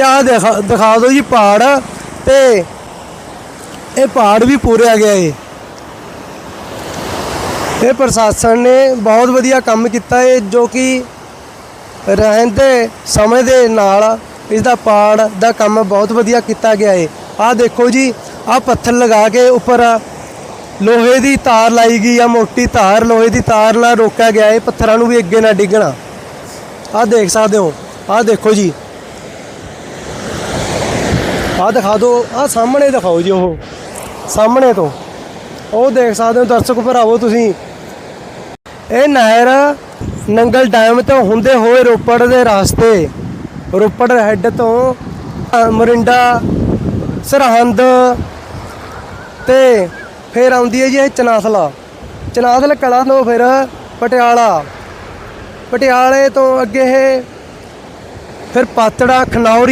ਤੇ ਆ ਦਿਖਾ ਦਿਖਾ ਦਿਓ ਜੀ ਪਹਾੜ। ਤੇ ਇਹ ਪਹਾੜ ਵੀ ਪੂਰਿਆ ਗਿਆ ਏ ਇਹ। ਪ੍ਰਸ਼ਾਸਨ ਨੇ ਬਹੁਤ ਵਧੀਆ ਕੰਮ ਕੀਤਾ ਏ, ਜੋ ਕਿ ਰਹਿੰਦੇ ਸਮੇਂ ਦੇ ਨਾਲ ਇਸ ਦਾ ਪਾੜ ਦਾ ਕੰਮ ਬਹੁਤ ਵਧੀਆ ਕੀਤਾ ਗਿਆ ਏ। ਆਹ ਦੇਖੋ ਜੀ, ਆਹ ਪੱਥਰ ਲਗਾ ਕੇ ਉੱਪਰ ਲੋਹੇ ਦੀ ਤਾਰ ਲਾਈ ਗਈ ਆ, ਮੋਟੀ ਤਾਰ, ਲੋਹੇ ਦੀ ਤਾਰ ਨਾਲ ਰੋਕਿਆ ਗਿਆ ਏ, ਪੱਥਰਾਂ ਨੂੰ ਵੀ ਅੱਗੇ ਨਾ ਡਿੱਗਣਾ। ਆਹ ਦੇਖ ਸਕਦੇ ਹੋ, ਆਹ ਦੇਖੋ ਜੀ। ਆਹ ਦਿਖਾ ਦਿਓ ਆਹ ਸਾਹਮਣੇ ਦਿਖਾਓ ਜੀ ਉਹ। ਸਾਹਮਣੇ ਤੋਂ। ਉਹ ਦੇਖ ਸਕਦੇ ਹੋ ਦਰਸ਼ਕ ਭਰਾਵੋ ਤੁਸੀਂ। ਇਹ ਨਹਿਰ ਨੰਗਲ ਡੈਮ ਤੋਂ ਹੁੰਦੇ ਹੋਏ ਰੋਪੜ ਦੇ ਰਾਸਤੇ ਰੋਪੜ ਹੈੱਡ ਤੋਂ ਅ, ਮੋਰਿੰਡਾ ਸਰਹੰਦ ਤੇ ਫਿਰ ਆਉਂਦੀ ਹੈ ਜੀ ਇਹ ਚਨਾਸਲਾ ਚਨਾਸਲ ਕਲਾ ਤੋਂ ਫਿਰ ਪਟਿਆਲਾ। ਪਟਿਆਲੇ ਤੋਂ ਅੱਗੇ ਇਹ ਫਿਰ ਪਾਤੜਾ ਖਨੌਰੀ